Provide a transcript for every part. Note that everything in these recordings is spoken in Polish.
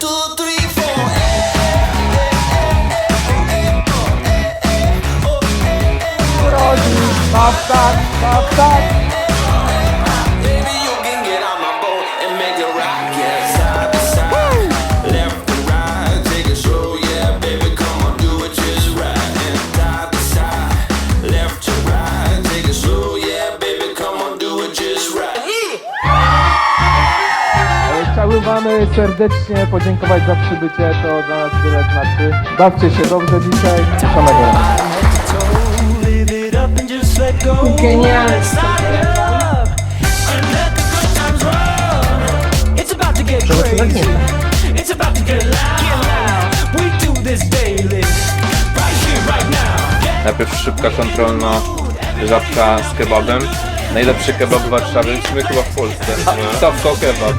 two, three, Wam serdecznie podziękować za przybycie, to dla nas wiele znaczy. Bawcie się dobrze dzisiaj, samego. Genialne. It's about to get crazy. It's about to get loud. We do this daily, right here, right now. Najpierw szybka kontrolna żabka z kebabem. Najlepszy kebab w Warszawie, my chyba w Polsce. Stawko kebab.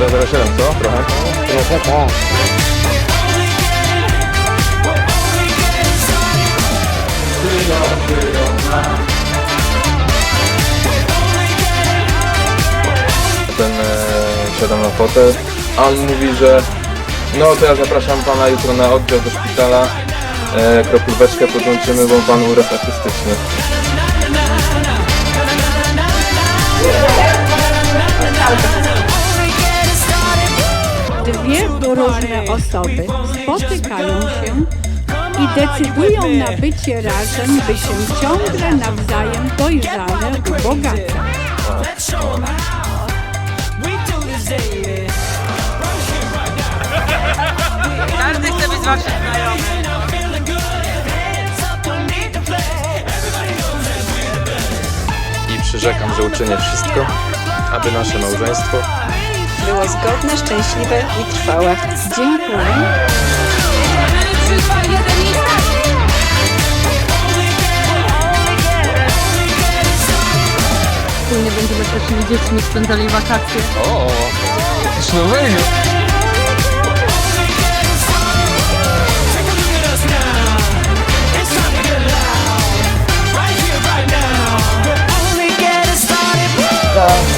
007 co? Trochę? Trochę tak. Ten e, siadam na fotel, a on mówi, że no to ja zapraszam pana jutro na oddział do szpitala. E, kroplóweczkę podłączymy, bo pan uraz artystyczny. Różne osoby spotykają się i decydują na bycie razem, by się ciągle nawzajem dojrzale ubogacać. Każdy chce być waszym znajomym. I przyrzekam, że uczynię wszystko, aby nasze małżeństwo było zgodne, szczęśliwe i trwałe. Dziękuję. Wspólnie będziemy z naszymi dziećmi spędzali wakacje. O,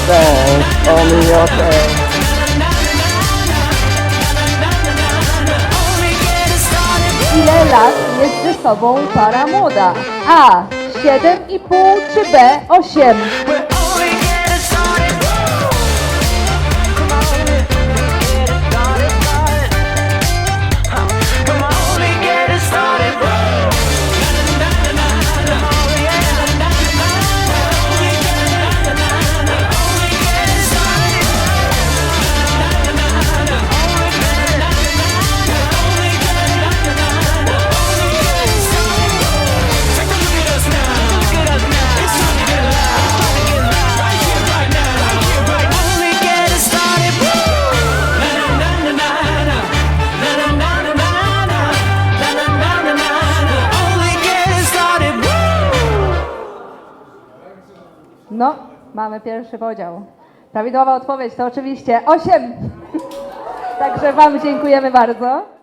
dance, only your lat jest ze sobą para młoda? A. 7,5 czy B. 8? No, mamy pierwszy podział. Prawidłowa odpowiedź to oczywiście 8. Także Wam dziękujemy bardzo.